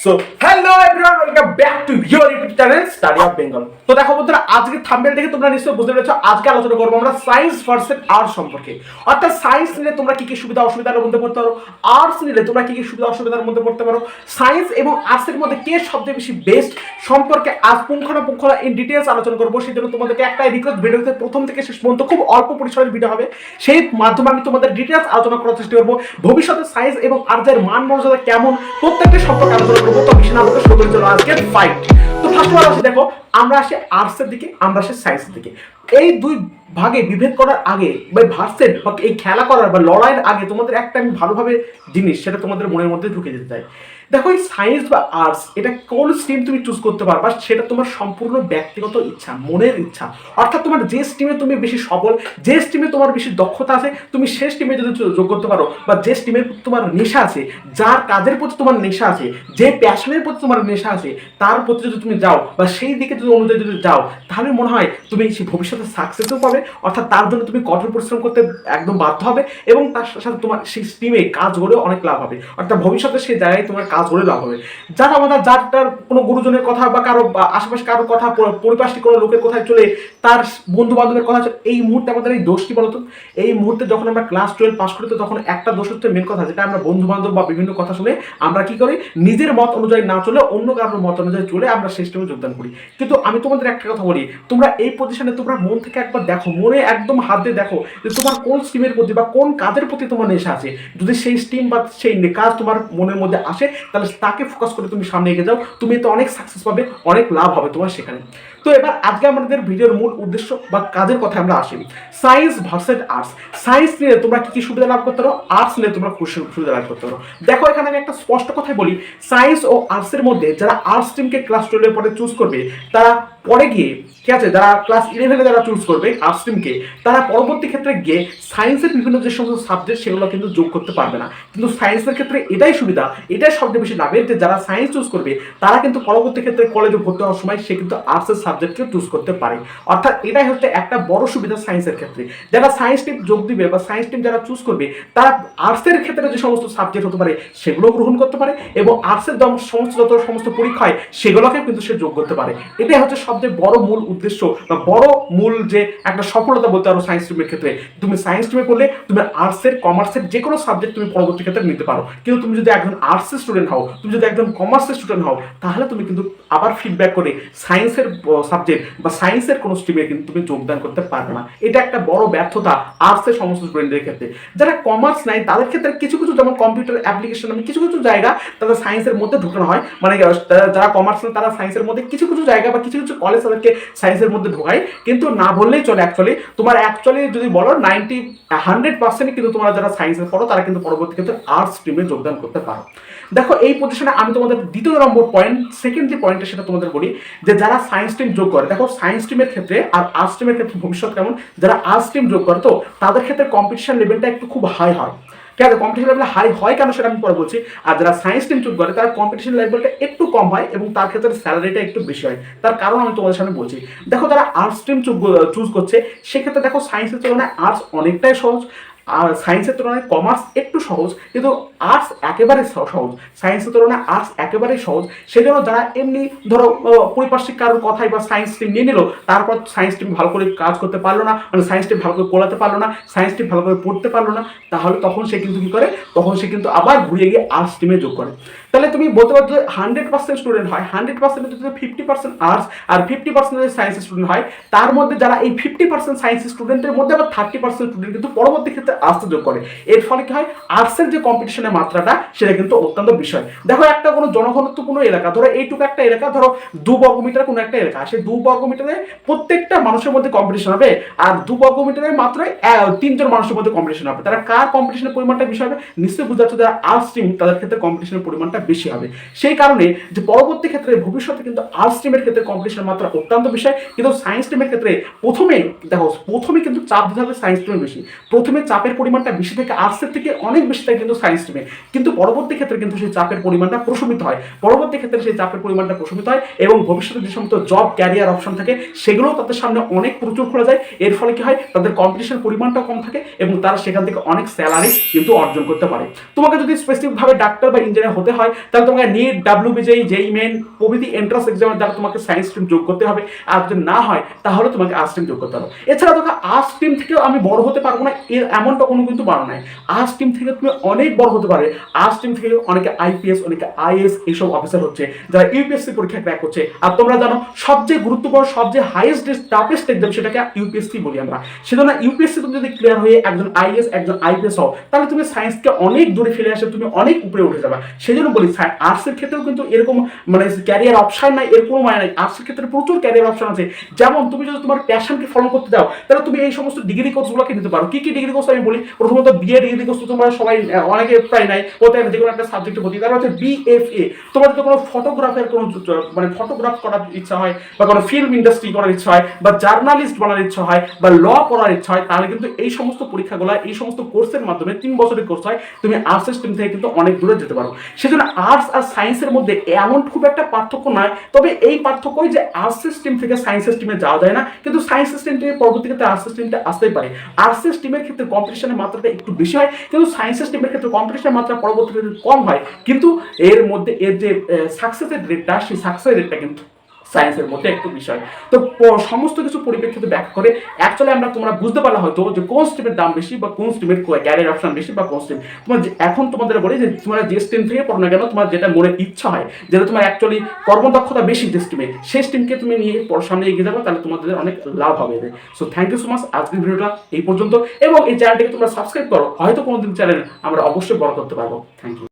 So hello everyone welcome back to সম্পর্কে। আজ পুঙ্খানুপুঙ্খ ইন ডিটেলস আলোচনা করব, সেই জন্য তোমাদেরকে একটা রিকোয়েস্ট ভিডিওতে প্রথম থেকে শেষ পর্যন্ত খুব অল্প পরিসরের ভিডিও হবে। সেই মাধ্যমে আমি তোমাদের ডিটেলস আলোচনা করার চেষ্টা করব, ভবিষ্যতে সায়েন্স এবং আর্টসের মান মর্যাদা কেমন, প্রত্যেকটা সম্পর্কে আলোচনা করব। তো করে চলো আজকে ফাইট তো ফার্স্ট অফ অল দেখো, আমরা আসি আর্টসের দিকে, আমরা আসি সায়েন্সের দিকে। এই দুই ভাগে বিভেদ করার আগে, বা ভার্সের এই খেলা করার বা লড়াইয়ের আগে তোমাদের একটা আমি ভালোভাবে জিনিস, সেটা তোমাদের মনের মধ্যে ঢুকে যেতে চাই। দেখো এই সায়েন্স বা আর্টস এটা কোন স্ট্রিম তুমি চুজ করতে পারবা সেটা তোমার সম্পূর্ণ ব্যক্তিগত ইচ্ছা, মনের ইচ্ছা। অর্থাৎ তোমার যে স্ট্রিমে তুমি বেশি সবল, যে স্ট্রিমে তোমার বেশি দক্ষতা আছে, তুমি সে স্ট্রিমে যদি যোগ করতে পারো বা যে স্ট্রিমের প্রতি তোমার নেশা আছে, যার কাজের প্রতি তোমার নেশা আছে, যে প্যাশনের প্রতি তোমার নেশা আছে, তার প্রতি যদি তুমি যাও বা সেই দিকে যদি অনুযায়ী যদি যাও, তাহলে মনে হয় তুমি সেই ভবিষ্যতে সাকসেসও পাবে। অর্থাৎ তার জন্য তুমি কঠোর পরিশ্রম করতে একদম বাধ্য হবে এবং তার সাথে তোমার সেই স্ট্রিমে কাজ করেও অনেক লাভ হবে। অর্থাৎ ভবিষ্যতে সেই জায়গায় তোমার কাজ করে লাভ হবে। যারা আমাদের যার তার কোনো গুরুজনের কথা বা কারও আশেপাশে কারোর কথা, প- পরিপার্শ্বিক কোনো লোকের কথায় চলে তার বন্ধু বান্ধবের কথা এই মুহূর্তে আমাদের এই দোষ কি বলতো? এই মুহূর্তে যখন আমরা ক্লাস টুয়েলভ পাস করি, তো তখন একটা দোষ হচ্ছে মেন কথা, যেটা আমরা বন্ধু বান্ধব বা বিভিন্ন কথা শুনে আমরা কি করি? নিজের মত অনুযায়ী না চলে, অন্য কারোর মত অনুযায়ী চলে আমরা সিস্টেমে যোগদান করি। কিন্তু আমি তোমাদের একটা কথা বলি, তোমরা এই পজিশনে তোমরা মন থেকে একবার দেখো, মনে একদম হাত দিয়ে দেখো যে তোমার কোন স্ট্রিমের প্রতি বা কোন কাজের প্রতি তোমার নেশা আছে। যদি সেই স্টিম বা সেই কাজ তোমার মনের মধ্যে আসে তাহলে তাকে ফোকাস করে তুমি সামনে এগিয়ে যাও, তুমি তো অনেক সাকসেস পাবে, অনেক লাভ হবে তোমার সেখানে। তো এবার আজকে আমাদের ভিডিওর মূল উদ্দেশ্য বা কাজের কথা আমরা আসি। সায়েন্স ভার্সেস আর্টস সায়েন্স নিয়ে তোমরা কি কি সুবিধা লাভ করতে পারো আর্টস নিয়ে তোমরা সুবিধা লাভ করতে পারো। দেখো, এখানে আমি একটা স্পষ্ট কথাই বলি। সায়েন্স ও আর্টসের মধ্যে যারা আর্টস টিমকে ক্লাস টুয়েলভের পরে চুজ করবে, তারা পরে গিয়ে ঠিক আছে, যারা ক্লাস ইলেভেনে যারা চুজ করবে আর্টস্ট্রিমকে তারা পরবর্তী ক্ষেত্রে গিয়ে সায়েন্সের বিভিন্ন যে সমস্ত সাবজেক্ট সেগুলো কিন্তু যোগ করতে পারবে না। কিন্তু সায়েন্সের ক্ষেত্রে এটাই সুবিধা, এটাই সবচেয়ে বেশি লাভের যে যারা সায়েন্স চুজ করবে, তারা কিন্তু পরবর্তী ক্ষেত্রে কলেজে ভর্তি হওয়ার সময় সে কিন্তু আর্টসের সাবজেক্টকে চুজ করতে পারে। অর্থাৎ এটাই হচ্ছে একটা বড় সুবিধা সায়েন্সের ক্ষেত্রে। যারা সায়েন্স টিম যোগ দিবে বা সায়েন্স টিম যারা চুজ করবে, তারা আর্টসের ক্ষেত্রে যে সমস্ত সাবজেক্ট হতে পারে সেগুলো গ্রহণ করতে পারে এবং আর্টসের সমস্ত যত সমস্ত পরীক্ষা হয় সেগুলোকে কিন্তু সে যোগ করতে পারে। এটাই হচ্ছে সবচেয়ে বড় মূল উদ্দেশ্য বা বড় মূল যে একটা সফলতা বলতে পারো সায়েন্স টিমের ক্ষেত্রে, তুমি সায়েন্স টিমে পড়লে তুমি আর্টসের কমার্সের যে কোনো সাবজেক্ট তুমি পরবর্তী ক্ষেত্রে নিতে পারো। কিন্তু তুমি যদি একজন আর্টসের স্টুডেন্ট হও, তুমি যদি একজন কমার্সের স্টুডেন্ট হও, তাহলে তুমি কিন্তু আবার ফিডব্যাক করে সায়েন্সের সাবজেক্ট বা সায়েন্সের কোনো স্ট্রিমে কিন্তু তুমি যোগদান করতে পারবে না। এটা একটা বড় ব্যর্থতা আর্টসের সমস্ত স্টুডেন্টদের ক্ষেত্রে। যারা কমার্স নাই, তাদের ক্ষেত্রে কিছু কিছু যেমন কম্পিউটার অ্যাপ্লিকেশন আমি কিছু কিছু জায়গা তাদের সায়েন্সের মধ্যে ঢুকানো হয়। মানে যারা কমার্স তারা সায়েন্সের মধ্যে কিছু কিছু জায়গা বা কিছু কিছু কলেজ তাদেরকে সায়েন্সের মধ্যে ঢোকায়, কিন্তু না বললেই চলে অ্যাকচুয়ালি তোমার অ্যাকচুয়ালি যদি বলো নাইনটি হান্ড্রেড পার্সেন্ট কিন্তু তোমরা যারা সায়েন্সের পড়ো, তারা কিন্তু পরবর্তী ক্ষেত্রে আর্টস স্ট্রিমে যোগদান করতে পারো। দেখো, এই পজিশনে আমি তোমাদের দ্বিতীয় নম্বর পয়েন্ট সেকেন্ড যে পয়েন্টটা সেটা তোমাদের বলি, যে যারা সায়েন্স স্ট্রিম যোগ করে, দেখো সায়েন্স স্ট্রিমের ক্ষেত্রে আর আর্টস স্ট্রিমের ক্ষেত্রে ভবিষ্যৎ কেমন? যারা আর্টস স্ট্রিম যোগ করে, তো তাদের ক্ষেত্রে কম্পিটিশন লেভেলটা একটু খুব হাই হয়। আছে কম্পিটিশন লেভেল হাই হয় কেন সেটা আমি পরে বলছি। আর যারা সায়েন্স টিম চুজ করে, তারা কম্পিটিশন লেভেলটা একটু কম হয় এবং তার ক্ষেত্রে স্যালারিটা একটু বেশি হয়। তার কারণ আমি তোমাদের সামনে বলছি। দেখো তারা আর্টস স্ট্রিম চুজ করছে, সেক্ষেত্রে দেখো সায়েন্সের তুলনায় আর্টস অনেকটাই সহজ। আর সায়েন্সের তুলনায় কমার্স একটু সহজ, কিন্তু আর্টস একেবারে সহজ। সায়েন্সের তুলনায় আর্টস একেবারেই সহজ। সেজন্য যারা এমনি ধরো পরিপার্শ্বিক কারোর কথাই বা সায়েন্স স্ট্রিম নিয়ে নিল, তারপর সায়েন্স স্ট্রিম ভালো করে কাজ করতে পারল না মানে সায়েন্স স্ট্রিম ভালো করে পড়াতে পারল না সায়েন্স স্ট্রিম ভালো করে পড়তে পারল না, তাহলে তখন সে কিন্তু কী করে? তখন সে কিন্তু আবার ঘুরিয়ে গিয়ে আর্টস স্ট্রিমে যোগ করে। তাহলে তুমি বলতে পারছ হান্ড্রেড পার্সেন্ট স্টুডেন্ট হয় হান্ড্রেড পার্সেন্ট যদি ফিফটি পার্সেন্ট আর্টস আর ফিফটি পার্সেন্ট যদি সায়েন্সের স্টুডেন্ট হয়। তার মধ্যে যারা এই ফিফটি পার্সেন্ট সায়েন্সের স্টুডেন্টের মধ্যে আবার থার্টি পার্সেন্ট স্টুডেন্ট কিন্তু পরবর্তী ক্ষেত্রে আসতে যোগ করে। এর ফলে কি হয়? আর্টসের যে কম্পিটিশনের মাত্রাটা, সেটা কিন্তু অত্যন্ত বিষয়। দেখো, একটা কোনো জনঘনত্বপূর্ণ এলাকা, ধরো এইটুকু একটা এলাকা, ধরো দু বর্গ মিটার কোনো একটা এলাকা সেই দু বর্গ মিটারে প্রত্যেকটা মানুষের মধ্যে কম্পিটিশন হবে আর দু বর্গ মিটারে মাত্র তিনজন মানুষের মধ্যে কম্পিটিশন হবে। তারা কার কম্পিটিশনের পরিমাণটা বিষয় হবে? নিশ্চয়ই বুঝতে পারছ, যারা আর্টস স্ট্রিম তাদের ক্ষেত্রে কম্পিটিশনের পরিমাণটা বেশি হবে। সেই কারণে যে পরবর্তী ক্ষেত্রে ভবিষ্যতে কিন্তু আর্টস স্ট্রিমের ক্ষেত্রে কম্পিটিশনের মাত্রা অত্যন্ত বিষয় কিন্তু সায়েন্স স্ট্রিমের ক্ষেত্রে প্রথমে দেখো, প্রথমে কিন্তু চাপ দিতে হবে সায়েন্স স্ট্রিমে বেশি। প্রথমে চাপের পরিমাণটা বেশি থেকে আর্টসের থেকে অনেক বেশি থাকে কিন্তু সায়েন্স স্ট্রিমে কিন্তু পরবর্তী ক্ষেত্রে কিন্তু সেই চাপের পরিমাণটা প্রশমিত হয়। পরবর্তী ক্ষেত্রে সেই চাপের পরিমাণটা প্রশমিত হয় এবং ভবিষ্যতে যে সমস্ত জব ক্যারিয়ার অপশন থাকে, সেগুলোও তাদের সামনে অনেক প্রচুর খোলা যায়। এর ফলে কি হয়? তাদের কম্পিটিশন পরিমাণটা কম থাকে এবং তারা সেখান থেকে অনেক স্যালারি কিন্তু অর্জন করতে পারে। তোমাকে যদি স্পেসিফিকভাবে ডাক্তার বা ইঞ্জিনিয়ার হতে হয় হয় তাহলে তোমাকে নিট মেন প্রভৃতি এন্ট্রান্স এক্সামের দ্বারা তোমাকে সায়েন্স স্ট্রিম যোগ করতে হবে। আর যদি না হয়, তাহলে তোমাকে আর্টস স্ট্রিম যোগ করতে হবে। এছাড়া তোমাকে আর্টস স্ট্রিম থেকেও আমি বড় হতে পারব না, এর এমনটা কোনো কিন্তু নাই। আর্টস স্ট্রিম থেকে তুমি অনেক বড় হতে আর্টস স্ট্রিম থেকে অনেকে আইপিএস অনেকে আইএস এইসব অফিসার হচ্ছে, যারা ইউপিএসসি পরীক্ষা ক্র্যাক করছে। আর তোমরা জানো, সবচেয়ে গুরুত্বপূর্ণ, সবচেয়ে হাইয়েস্ট টাফেস্ট এক্সাম সেটাকে ইউপিএসসি বলি আমরা। সেজন্য ইউপিএসসি তুমি যদি ক্লিয়ার হয়ে একজন আইএস একজন আইপিএস হও, তাহলে তুমি সায়েন্সকে অনেক দূরে ফেলে আসে তুমি অনেক উপরে উঠে যাবে। সেজন্য বলি আর্টসের ক্ষেত্রেও কিন্তু এরকম মানে ক্যারিয়ার অপশন নাই, এর কোনো মানে নাই। আর্টসের ক্ষেত্রে প্রচুর ক্যারিয়ার অপশন আছে। যেমন তুমি যদি তোমার প্যাশনকে ফলো করতে যাও, তাহলে তুমি এই সমস্ত ডিগ্রি কোর্সগুলোকে নিতে পারো। কি কি ডিগ্রি কোর্স আমি বলি? প্রথমত বিএ ডিগ্রি কোর্স তোমরা সবাই অনেকে প্রায় নাই। ওতে যে কোনো একটা সাবজেক্টে ভর্তি। তারপর হচ্ছে বিএফএ তোমার যদি কোনো ফটোগ্রাফের কোনো মানে ফটোগ্রাফ করার ইচ্ছা হয়, বা কোনো ফিল্ম ইন্ডাস্ট্রি করার ইচ্ছা হয়, বা জার্নালিস্ট বনার ইচ্ছা হয়, বা ল পড়ার ইচ্ছা হয়, তাহলে কিন্তু এই সমস্ত পরীক্ষাগুলো, এই সমস্ত কোর্সের মাধ্যমে তিন বছরের কোর্স হয়। তুমি আর্টস স্ট্রিম থেকে কিন্তু অনেক দূরে যেতে পারো। সেজন্য আর্টস আর সায়েন্সের মধ্যে এমন খুব একটা পার্থক্য নয়। তবে এই পার্থক্যই যে আর্টস স্ট্রিম থেকে সায়েন্স স্ট্রিমে যাওয়া যায় না। কিন্তু সায়েন্স স্ট্রিম থেকে পরবর্তীতে আর্টস স্ট্রিমটা আসতে পারে। আর্টস স্ট্রিমের ক্ষেত্রে কম্পিটিশনের মাত্রাটা একটু বেশি হয়। কিন্তু সায়েন্স স্ট্রিমের ক্ষেত্রে কম্পিটিশনের মাত্রা পরবর্তীতে কম হয়। কিন্তু এর মধ্যে এর যে সাকসেসের রেটটা সেই সাকসেস রেটটা কিন্তু সায়েন্সের মধ্যে একটু বিষয়। তো সমস্ত কিছু পরিপ্রেক্ষিতে ব্যাখ্যা করে অ্যাকচুয়ালি আমরা তোমরা বুঝতে পারলে হয়তো যে কোন স্ট্রিমের দাম বেশি বা কোন স্ট্রিমের ক্যারিয়ার অপশন বেশি বা কোন স্ট্রিম তোমার এখন তোমাদের বলি যে, তোমরা যে স্ট্রিম থেকে পড়ো না কেন, তোমার যেটা মনে ইচ্ছা হয়, যেটা তোমার অ্যাকচুয়ালি কর্মদক্ষতা বেশি যে স্ট্রিমে সেই স্ট্রিমকে তুমি নিয়ে সামনে এগিয়ে যাবে, তাহলে তোমাদের অনেক লাভ হবে so thank you so much আজকের ভিডিওটা এই পর্যন্ত। এবং এই চ্যানেলটিকে তোমরা সাবস্ক্রাইব করো, হয়তো কোনোদিন চ্যানেল আমরা অবশ্যই বড় করতে পারব। Thank you